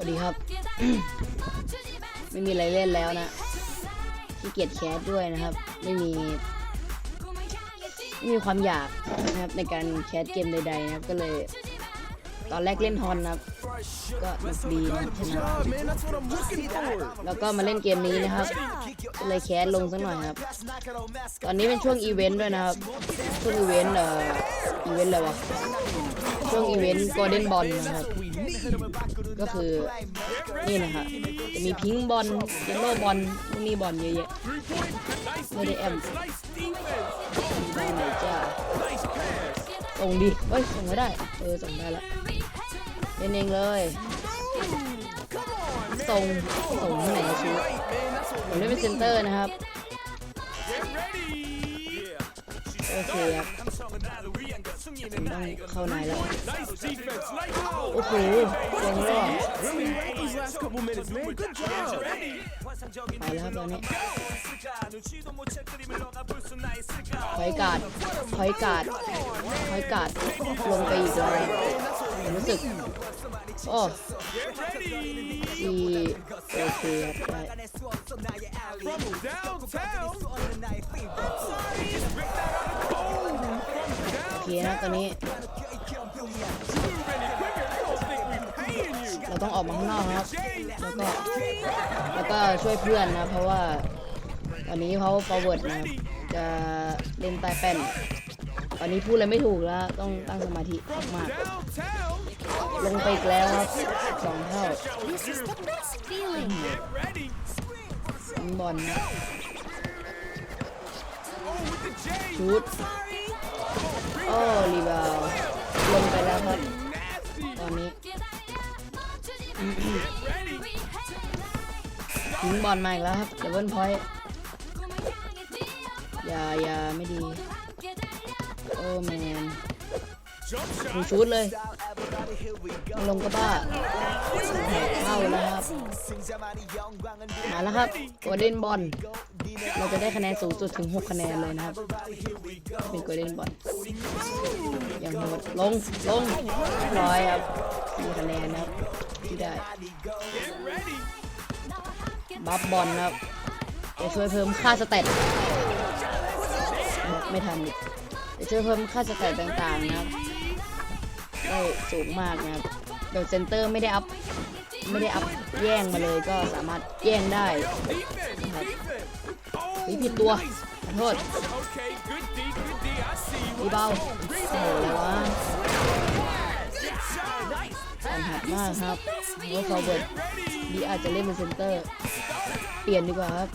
วัสดีครับ ไม่มีอะไรเล่นแล้วนะขี้เกียจแคสด้วยนะครับ ไม่มีไม่มีความอยากนะครับในการแคสเกมใด ๆ นะครับก็เลย ตอนแรกเล่นฮอนนะครับ ก็หนุกดีนะครับชนะแล้วก็มาเล่นเกมนี้นะครับก็เลยแคสลงสักหน่อยครับ ตอนนี้เป็นช่วงอีเวนต์ด้วยนะครับ ช่วงอีเวนต์เอ่ออีเวนต์อะไรวะช่วงอีเวนต์ Golden Ball นะครับ ก็คือนี่นะครับจะมีพิงบอลเยลโล่บอลพวกนี้บอลเยอะแยะไม่ได้แอมได้ไหนจ้าส่งดิเฮ้ยส่งไม่ได้ เออส่งได้ละเล่นเองเลยส่งส่งที่ไหนนะชูผมเล่นเป็นเซนเตอร์นะครับ โอเคครับผมต้องเข้าในแล้ว โอ้โหลงแล้วเหรอกไปแล้วครับตอนนี้ถอยการ์ดถอยการ์ดถอยการ์ดลงไปอีกแล้วผมรู้สึกโอ้ดีโอเคครับได้ เคนะตอนนี้ เราต้องออกมาข้างนอกนะครับ แล้วก็ แล้วก็ช่วยเพื่อนนะ เพราะว่าตอนนี้เขา forward นะ จะเล่นใต้แป้นตอนนี้พูดอะไรไม่ถูกแล้ว ต้องตั้งสมาธิมากลงไปอีกแล้วครับสองเท่าบอลนะชุด อ้รีบาวลงไปแล้วครับตอนนี้ Ready. ทิ้งบอลมาอีกแล้วครับดับเบิลพอยต์อย่าอย่าไม่ดี โอ้แมนดูชุดเลย ลงก็บ้าเข้าแล้วครับมาแล้วครับโกลเด้นบอลเราจะได้คะแนนสูงสุดถึง 6 คะแนนเลยนะครับ เป็นโกลเด้นบอลอย่างโหดลงลงร้อยครับ4คะแนนนะครับที่ได้บัฟบอลครับจะช่วยเพิ่มค่าสเตตไม่ทันจะช่วยเพิ่มค่าสเตตต่างๆนะครับ ได้สูงมากนะครับโดยเซนเตอร์ไม่ได้อัพไม่ได้อัพแย่งมาเลยก็สามารถแย่งได้ Defense. Defense. เฮ้ย Oh, ผิดตัวขอโทษ okay. Good D. Good D. I see you. รีเบาโอ้โหแล้ววะสันหัดมากครับโอ้ฟอร์เวิร์ดดีอาจจะเล่นเป็นเซนเตอร์ เปลี่ยนดีกว่าครับ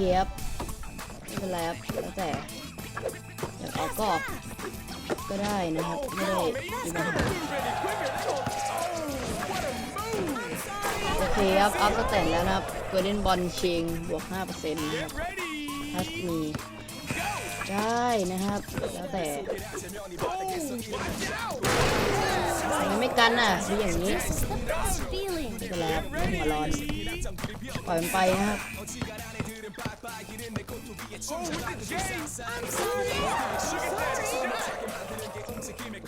คครับไม่เป็นไรครับแล้วแต่อยากออกก็ออกก็ได้นะครับไม่ได้ Oh, มีปัญหาโอเคครับอัพสเตตแล้วนะครับเกรเดนบอลเชงบวก5%นะครับทัสมีได้นะครับ แล้วแต่ Oh, ทำไมไม่กันอะมีอย่างนี้ไม่เป็นไรครับหัวร้อนปล่อยมันไปนะครับ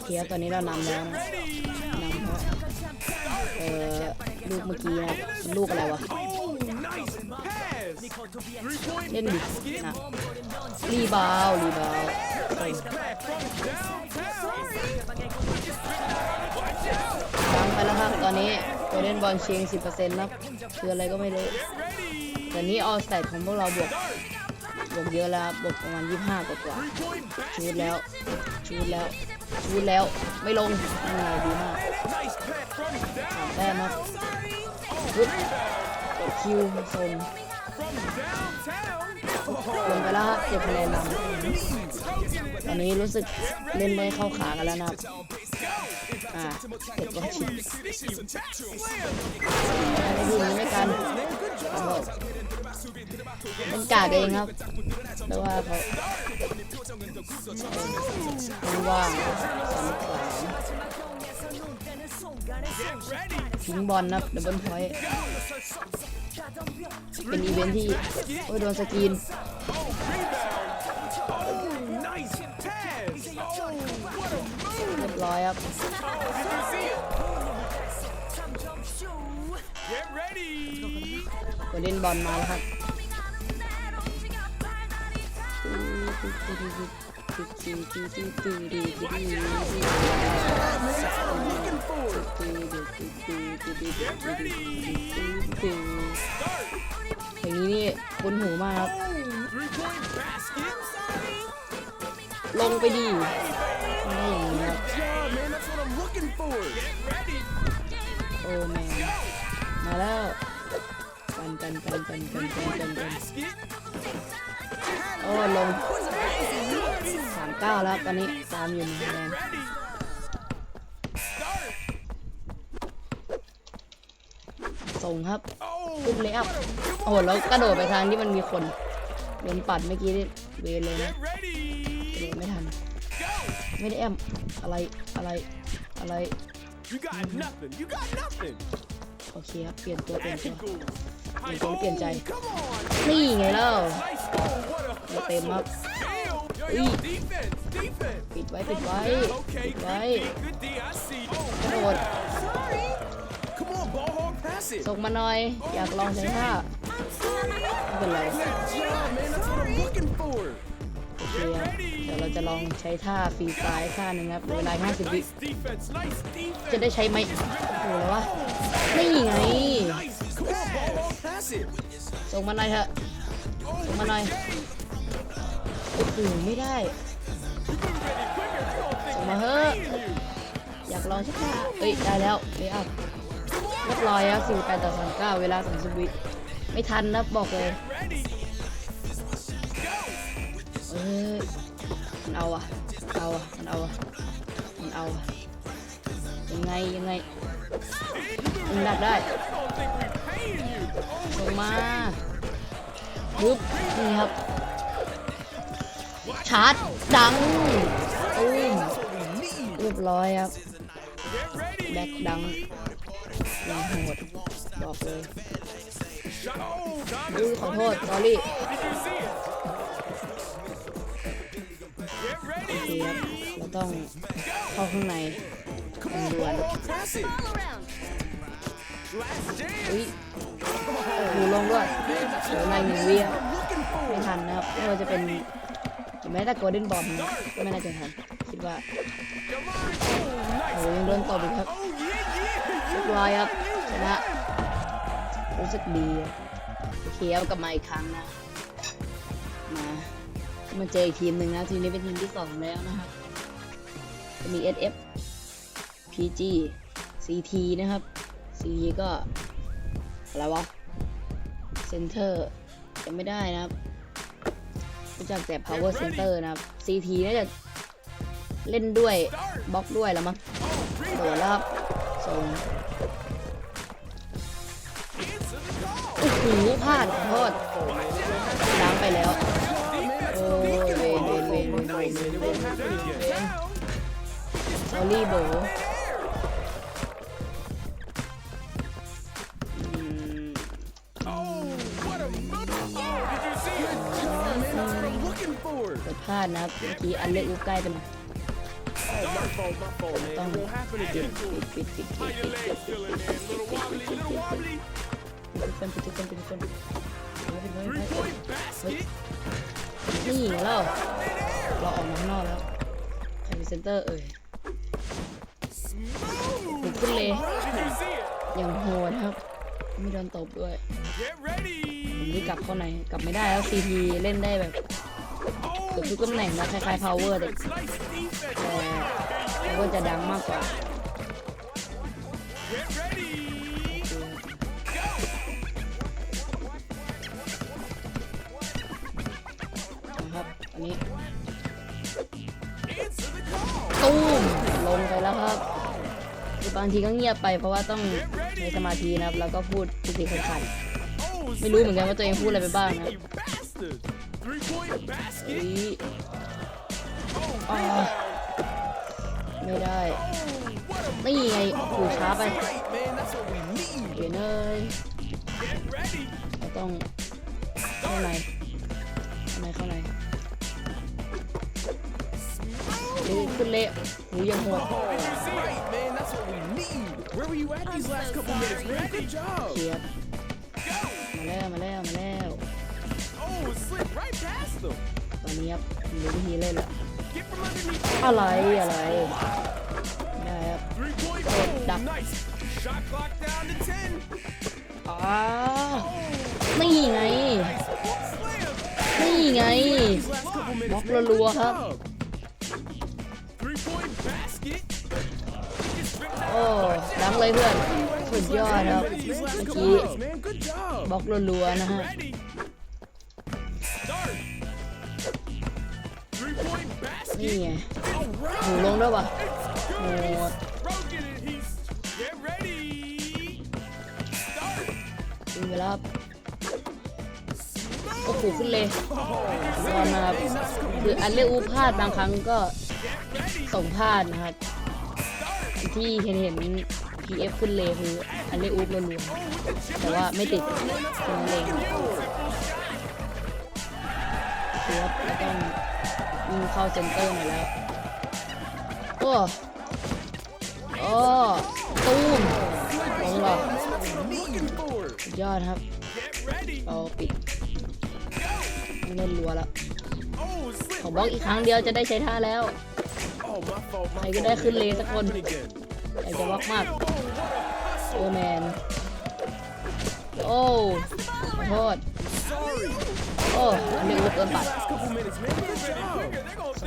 เคครับตอนนี้เรานำแล้วนะ Ready. นำแล้วเอ่อลูกเมื่อกี้นะลูกอะไรวะเล่นดินะรีบาวรีบาวจังไปแล้วครับตอนนี้เกรเดนบอลเชง10%ครับคืออะไรก็ไม่รู้ แต่นี้ออสแตทของพวกเราบวกบวกเยอะแล้วบวกประมาณ 25 กว่ากว่าชูดแล้วชูดแล้วชูดแล้วไม่ลงยังไงดีมากสามแต้มครับปึ๊บกดคิวส่งลงไปแล้วครับเก็บคะแนนนำตอนนี้รู้สึกเล่นได้เข้าขากันแล้วนะครับ อ่ากดวัคซีน Sneaky slam. ในทีนี้ไม่กันเป็นกากเองครับแต่ว่าเขาไม่ว่างสามสามทิ้งบอลนะดับเบิลพอยต์เป็นอีเวนท์ที่ โอ้ยโดนสกรีน บร้อยครับ โกดเล่นบอลมาแล้วครับอย่างนี้นี่คุ้นหูมากครับ ลงไปดี ไม่ได้อย่างนี้ครับโอ้แมนมาแล้วกันกันกันกันกันกันกันกันโอ้ลงสามเก้าแล้วตอนนี้ตามอยู่หนึ่งคะแนนส่งครับ Oh, ขึ้นเลยอัพโอ้โหแล้วกระโดดไปทางที่มันมีคนโดนปัดเมื่อกี้เวเลยนะ ไม่ได้แอมอะไรอะไรอะไร You got nothing. You got nothing. โอเคครับเปลี่ยนตัวเปลี่ยนตัว Eagles. เปลี่ยนตัวเปลี่ยนใจ Come on. นี่ไงเล่า Nice. Oh, what a มาเต็มครับ steal. Yo, yo, Ui. defense. Defense. ปิดไว้ปิดไว้ Okay, ปิดไว้ good D, good D. I see. Oh, กระโดด sorry. Come on, ball hog, pass it. ส่งมาหน่อย อยากลองใช้ท่าไม่เป็นไร Yeah, man, that's what I'm looking for. โอเคครับเดี๋ยวเราจะลองใช้ท่าฟรีสไตล์ท่าหนึ่งครับเวลา50วิ Nice defense. Nice defense. จะได้ใช้ไหมโอ้โหแล้ววะนี่ไง Nice. Come on, ball hog, pass it. ส่งมาหน่อยเถอะ Oh, Come on, Nai. Jay. โอ้โหไม่ได้ You moving it quicker. You don't think Come we're on, huh? paying you. อยากลองใช่ไหมเอ้ยได้แล้วเลยอัพเรียบร้อยแล้ว48ต่อ39เวลา30วิไม่ทันนะบอกเลย Ready. Go. เอมันเอาอะเอาอะมันเอาอะมันเอาอะยังไงยังไงมันดักได้ลงมาปึ๊บนี่ครับ ชาร์จดังตุ้มเรียบร้อยครับ แบ็คดังยังโหดบอกเลย Shot. Oh, time อุ้ย is ขอโทษ out. สอรี่ อเคครับเราต้องเข้าข้างใน Come ด่วนอุ้ยโอ้โหลงด้วยเดี๋ยวในหนึ่งวิครับ Looking ไม่ทันนะครับไม่ว่าจะเป็นแม้แต่โกลเด้นบอลนะก็ไม่น่าจะทันคิดว่าโอ้ยโดนตบอีกครับ Oh, yeah, yeah. เรียบร้อยครับชนะรู้สึกดีโอเคเอากลับมาอีกครั้งนะมา มาเจออีกทีมหนึ่งนะทีมนี้เป็นทีมที่สองแล้วนะครับจะมี SF PG CT นะครับ CT ก็อะไรวะ Center จะไม่ได้นะครับรู้จักแต่ Power Center นะครับ CT น่าจะเล่นด้วยบล็อกด้วยแล้วมั้งโดดแล้วครับส่งโอ้โหพลาดขอโทษล้างไปแล้ว โอลี่โบเะพลาดนะเมื่อกี้อันเล็กอุกใกล้ไปหน่ต้องปิดปิดปิดปิดปิดปิดปิดปิดปิดทุกคนปิดทุกคนปิดทุกคนปิดทุกคนนี่แล้ว เราออกมาข้างนอกแล้วใครเป็นเซนเตอร์เอ่ย Smooth. ลุกขึ้นเลยอย่างโหดครับม่โดนตบด้วยผมนี่กลับเข้าในกลับไม่ได้แล้วซีทีเล่นได้แบบเกือบทุกตำแหน่งนะคล้ายๆ power แต่แต่ power จะดังมากกว่านะครับอันนี้ บางทีก็เงียบไปเพราะว่าต้องใช้สมาธินะครับ แล้วก็พูดติดติดขัด Oh, ๆไม่รู้เหมือนกันว่าตัวเองพูดอะไรไปบ้างนะไม่ได้ นี่ไงโอ้ช้าไป Right, man. That's what we need. เวนเอ้ยเราต้องเข้าในเข้าในเข้าในเฮ้ยขึ้นเละหูยังหด Right, man. That's what we need. Where were you at these last couple minutes, man? Good job. เชียบมาแล้วมาแล้วมาแล้ว Oh, it slipped right past them. ตอนนี้ครับรู้วิธีเล่นแล้ว Get from underneath. อะไรอะไรได้ครับ Three point. Oh, Oh, duck. nice. Shot clock down to 10. อ้าวนี่ไง Slam. นี่ไง These last couple minutes, Bóc man. lừa lùa Good hả? job. โอ้ดังเลยเพื่อนสุดยอดครับเมื่อกี้บล็อกรัวๆนะฮะนี่ไงหมูลงด้วยปะหมูดูเวลาโอ้โหขึ้นเลยตอนนะครับคืออันเลอูพลาดบางครั้งก็ส่งพลาดนะครับ ที่เห็นเห็น PF ขึ้นเลยคืออันเลอกอูรัวๆแต่ว่าไม่ติดตรงเลงคือว่าเราต้องวิ่งเข้าเซนเตอร์หน่อยแล้ว โอ้โอ้ตูมลงเหรอยอดครับเราปิดเล่นรัวแล้วขอบล็อกอีกครั้งเดียวจะได้ใช้ท่าแล้ว ใครก็ได้ขึ้นเลสักคนอยากจะบล็อกมากโอแมน โอ้ขอโทษโอ้เรียกว่าเกินปัด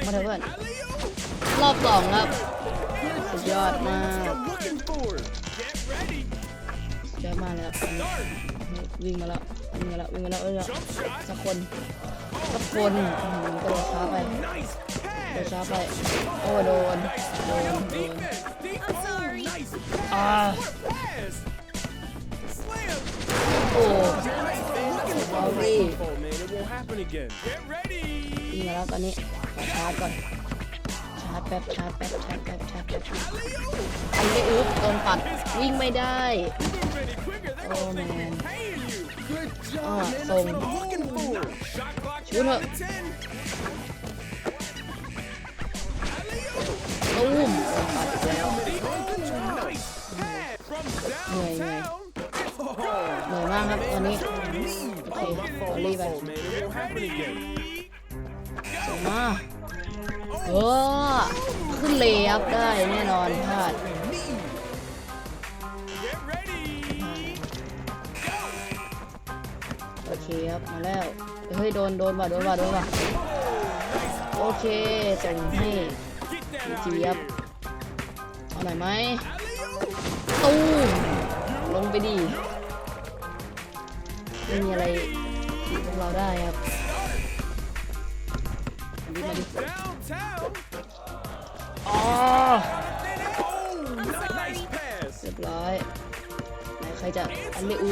มาเถอะเพื่อนรอบสองครับสุดยอดมาก I'm looking for it. Get ready. สุดยอมากเลยครับวิ่งมาแล้ววิ่งมาแล้ววิ่งมาแล้วเออสักคนสักคนต้อหือกระโดดช้าไป เดี๋ชาร์จไปโอ้โดนโดนอ่าโอ้เอาดิแล้วตอนนี้ชาร์จก่อนชาร์จแป๊บชาร์จแป๊บชาร์จแป๊บชาร์จแป๊บอันนี้อุ๊บโดนปัดวิ่งไม่ได้โอ้แมนอ่าส่งชุดเถอะ pass from เหนื่อยเหนื่อยเหนื่อยมากครับตอนนี้โอเคขอรีบไปส่งมาเออขึ้นเลยครับได้แน่นอนพลาดโอเคครับมาแล้วเฮ้ยโดนโดนว่ะโดนว่ะโดนว่ะโอเคส่งให้ เจี๊ยบเอาหน่อยไหมตู้มลงไปดีไม่มีอะไรที่พวกเราได้ครับมาดิมาดิอ๋อเรียบร้อยไหนใครจะอันเลอุ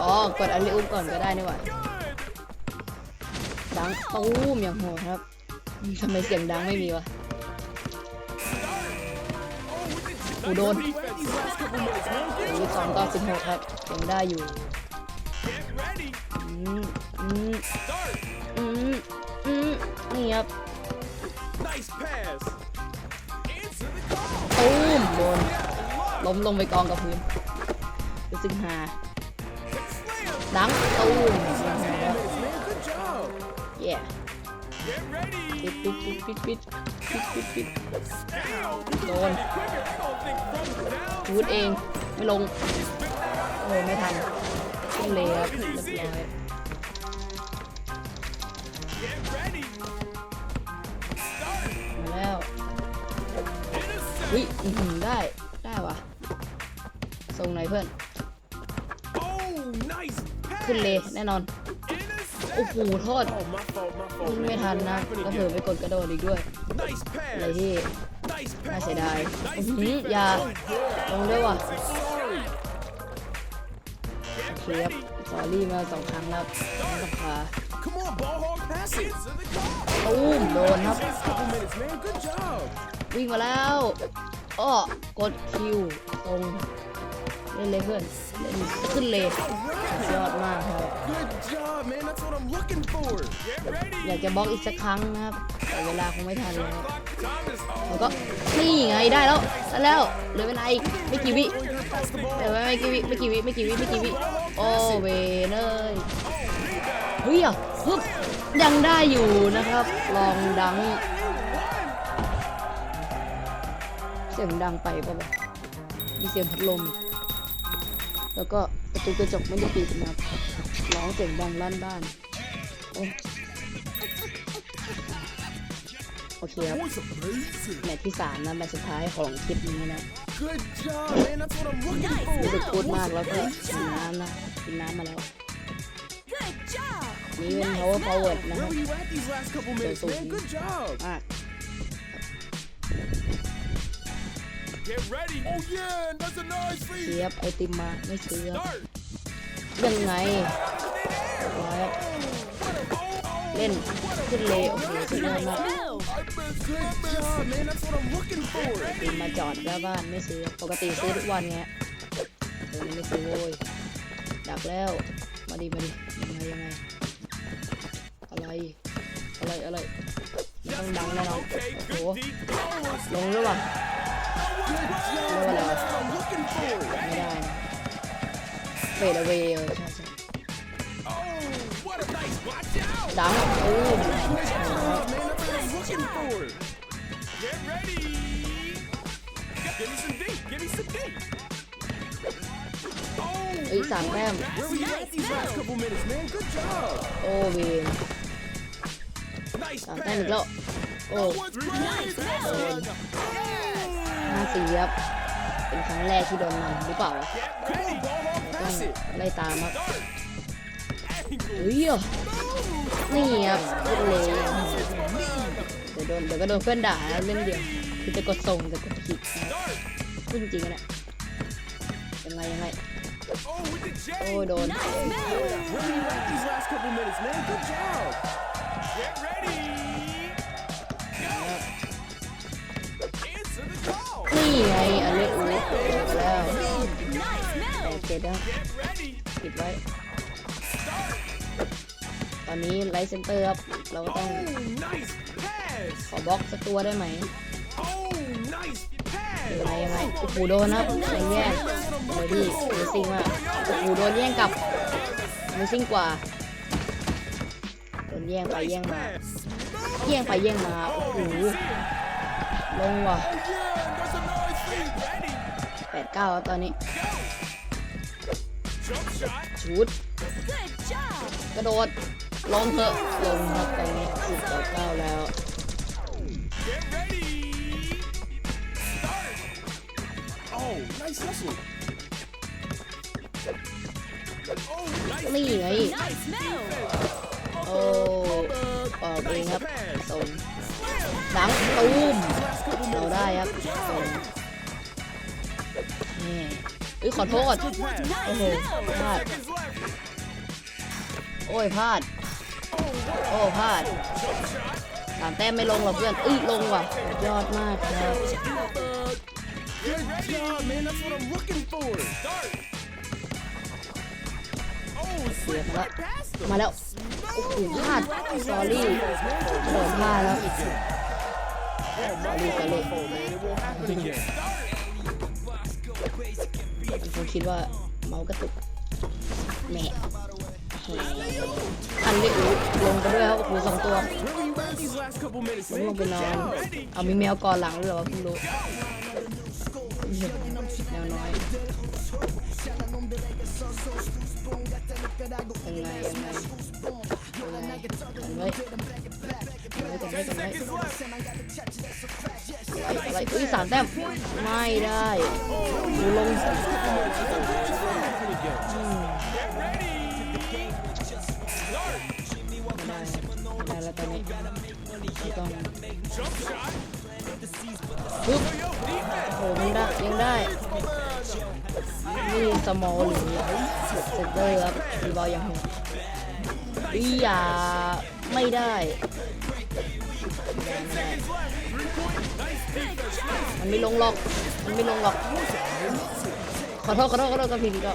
อ๋อกดอันเลอุก่อนก็ได้นี่หว่าดังตูมอย่างโหดครับ ทำไมเสียงดังไม่มีวะกูโดนยี่สองต่อสิบหกครับยังได้อยู่อืมอืมอืมอืมนี่ครับตูมโดนล้มลงไปกองกับพื้นรู้สึกหาดังตูมเย้ ปิดปิดปิดปิดปิดปิดปิดปิด Down. โดน Quicker. They're gonna think from down. พูดเองไม่ลงโอ้ไม่ทันขึ้นเลยครับเรียบร้อย Get ready. Start. มาแล้ว Intercept. วิอื้อหือได้ได้วะส่งไหนอยเพื่อน Oh, nice pass. ขึ้นเลยแน่นอน โอ้โหโทษวิ่งไม่ทันนะก็เผลอไปกดกระโดดอีกด้วยอะไรที่น่าเสียดายอื้ย่าลงด้วยว่ะโอเคครับสอรี่มาสองครั้งแล้วสัปดาห์ตูมโดนครับ วิ่งมาแล้วอ้อกดคิวตรงเล่นเลยเพื่อนเล่นขึ้นเลยยอดมากครับ Good job, man. That's what I'm looking for. Get ready. อยากจะบล็อกอีกสักครั้งนะครับแต่เวลาคงไม่ทันแล้ว Clock time is on. แล้วก็นี่ไงได้แล้วได้แล้วเหลือเวลาอีกไม่กี่วิเหลือไม่กี่วิไม่กี่วิไม่กี่วิไม่กี่วิโอเวนเอ้ยเฮ้ยอะฮึบยังได้อยู่นะครับ ลองดัง เสียงดังไปป่ะแบบมีเสียงพัดลมอีกแล้วก็ประตูกระจกไม่ได้ปิดนะครับ ร้องเสียงดังลั่นบ้านโอเคครับแมตช์ที่สามนะแมตช์สุดท้ายของคลิปนี้นะสุดโคตรมากแล้วก็กินน้ำนะกินน้ำมาแล้วนี่เป็น power forward นะครับเจอสูงมาก Get ready. Oh yeah, that's a nice feed. Yep, I think my, my ยังไงร้อยเล่นขึ้นเลยโอ้โหสุดยอดมาก Move. Good job, man. That's what I'm looking for. ติมาจอดหน้าบ้านไม่ซื้อ ปกติซื้อทุกวันไงเดี๋ยวนี้ไม่ซื้อโว้ยดักแล้ว มาดิมาดิยังไงยังไง อะไร อะไรอะไรไม่ต้องดังแน่นอนโอ้โหลงหรือเปล่า Good job, man. That's what I'm looking for. ไม่ได้ ฟดเอาเวย์เออใช่ใช่ Oh, what a nice watch out. ดังอู้ Good job, man. That's what I'm looking for. Get ready. Give me some deep. Give me some deep. เอ้ยสามแต้ม Where were you at these last couple minutes, man? Good job. โอ้เวน Nice สามแต้มอีกแล้วโอ้ What's great? ห้าสี่ครับเป็นครั้งแรกที่โดนนำหรือเปล่า Get Come ไล่ตามครับ Start. Angle. เฮ้ยอะนี่ครับขึ้นเลยเดี๋ยวโดนเดี๋ยวก็โดนเพื่อนด่านะเล่นเดียวคือจะกดส่งแต่กดผิดนะครับ Start. พูดจริงๆนะยังไงยังไง Oh, with the โอ้ J. โดน Nice move. Where were you at these last couple minutes, man? Good job. Get ready. Go. Answer the call. นี่ไงอเล็กอูแล้ว Nice แต move. กเจ็ดแล้วปิดไว้ ตอนนี้ไลท์เซนเตอร์ครับ เราก็ต้องขอบล็อกสักตัวได้ไหม Oh, nice ยัง pass. ไงยังไงโอ้โหโดนครับแย่งแย่งเลยพี่เมซิ่งมากโอ้โหโดนแย่งกลับเมซิ่งกว่าโดนแย่งไปแย่งมาแย่งไปแย่งมาโอ้โหลงว่ะแปดเก้าครับตอนนี้ ชุดกระโดด ลงเถอะ ลงครับตอนนี้สิบต่อเก้าแล้ว นี่ไง โอ้ออกเองครับส่งดังตูมเราได้ครับส่งนี่ อ้ยขอโทษโอ้โหพลาดโอ้ยพลาด โอ้พลาดสามแต้มไม่ลงหรอกเพื่อนเอ้ยลงว่ะ ยอดมากครับ เสีย slip มาแล้ว right past him. มาแล้ว โอ้โหพลาดสอรี่โดนพลาดแล้วสอรี่สอรี่ Man, it won't happen again. มันคงคิดว่าเมาส์กระตุกแหม่แหมอันนี้อูลงไปด้วยครับโอ้สองตัวลงไปนอน เอามีแมวก่อนหลังหรือเหรอวะเพิ่งรู้ แมวน้อยยังไงยังไงยังไงกันไว้กันไว้กันไว้กันไว้ Seconds left. อะไรอะไรอุ้ยสามแต้มไม่ได้ดูลงได้แล้วตอนนี้ต้อง ปึ๊บโอ้โหยังได้ยังได้ นี่สมอลหรือเซตเตอร์ครับรีบอลยังหดอีอย่าไม่ได้ไมันไม่ลงหรอก มันไม่ลงหรอก ขอโทษขอโทษขอโทษกับพีดีก็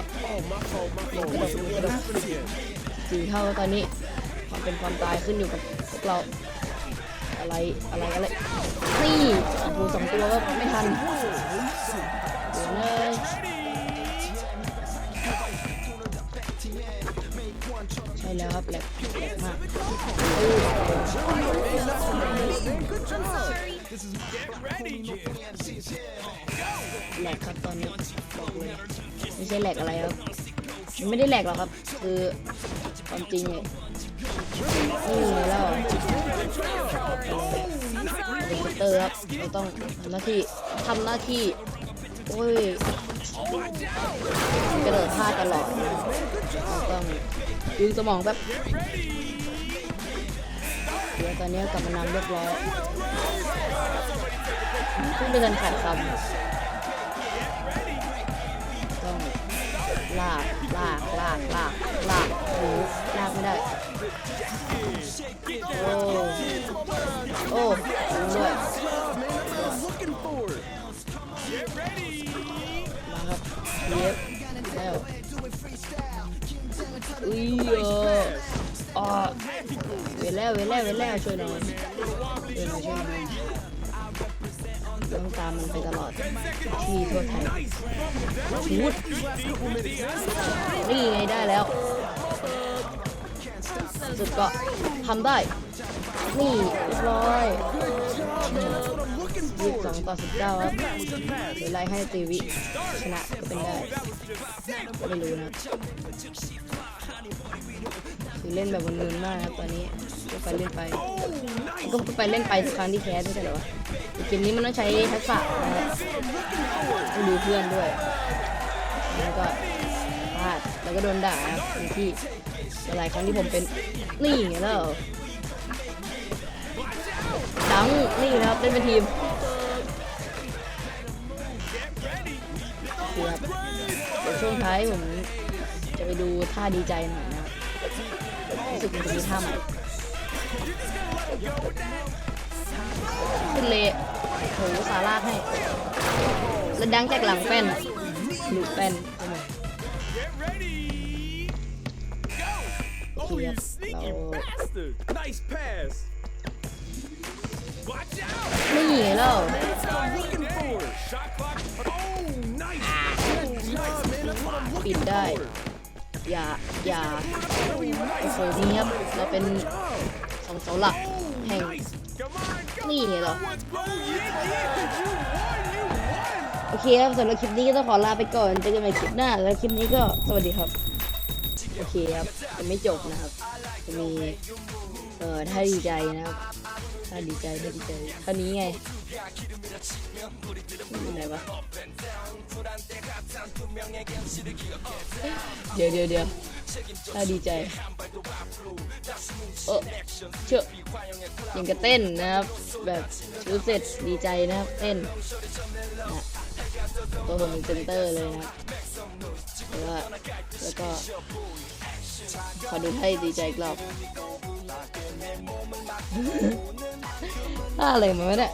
สี่เท่าตอนนี้ ความเป็นความตายขึ้นอยู่กับพวกเรา อะไรอะไรอะไรนี่โอ้โหสองตัวก็ไม่ทันเดี๋ยวเลยใช่แล้วครับแหลกแหลกมากแหลกครับตอนนี้บอกเลยไม่ใช่แหลกอะไรครับ ไม่ได้แหลกหรอกครับ คือความจริงเนี่ย นี่แล้วเป็นเตอร์ครับเราต้องทำหน้าที่ทำหน้าที่ โอ้ยกระโดดท่าตลอดต้องยืนสมองแบบเดี๋ยวตอนนี้กลับมานำเรียบร้อยเพิ่งไปกันขาดคำ ลากลากลากลากลากโอ้ลากไม่ได้ โอ้โอ้ถึงด้วยมาครับเย็บแล้วอุ้ยเอออ่าเวทแล้วเวทแล้วเวทแล้วช่วยหน่อยช่วยหน่อยช่วยหน่อย ต้องตามมันไปตลอด ที่ทั่วไทยชุดนี่ไงได้แล้ว สุดก็ทำได้ นี่ร้อยยี่สิบสองต่อสิบเก้าครับเดี๋ยวไล่ให้ตีวิ ชนะก็เป็นได้ก็ไม่รู้นะคือเล่นแบบมึนๆมากนะครับตอนนี้เล่นไปเล่นไป ก็ไปเล่นไปทุกครั้งที่แคสไม่ใช่เหรอวะ เกมนี้มันต้องใช้ทักษะนะครับต้องดูเพื่อนด้วย แล้วก็พลาดแล้วก็โดนด่าครับที่หลายครั้งที่ผมเป็นนี่ไงแล้วดังนี่นะครับเล่นเป็นทีมครับเดี๋ยวช่วงท้ายผมจะไปดูท่าดีใจหน่อยนะรู้สึกมันจะมีท่าใหม่ ขึ้นเลยโหสาลาให้ แล้วดังจากหลังแป้นหลุดแป้นเข้ามา Get ready. Go. Oh, you sneaky bastard. Nice pass. Watch out. นี่ไงแล้วปิดได้ อย่า อย่าโอ้โหนี่ครับเราเป็นสองเสาหลักแห่ง นี่ไงเหรอ โอเคครับสำหรับคลิปนี้ก็ต้องขอลาไปก่อนเจอกันใหม่คลิปหน้า แล้วคลิปนี้ก็สวัสดีครับ โอเคครับยังไม่จบนะครับจะมีเอ่อท่าดีใจนะครับท่าดีใจท่าดีใจเท่านี้ไงอะไหนวะเดี๋ยวเดี๋ยวเดี๋ยว ท่าดีใจ เออเชื่อยังกระเต้นนะครับ แบบชูเสร็จดีใจนะครับเต้นนะตัวผมเป็นเซนเตอร์เลยนะแล้วก็แล้วก็ขอดูให้ดีใจกรอบอะไรมาเนี่ย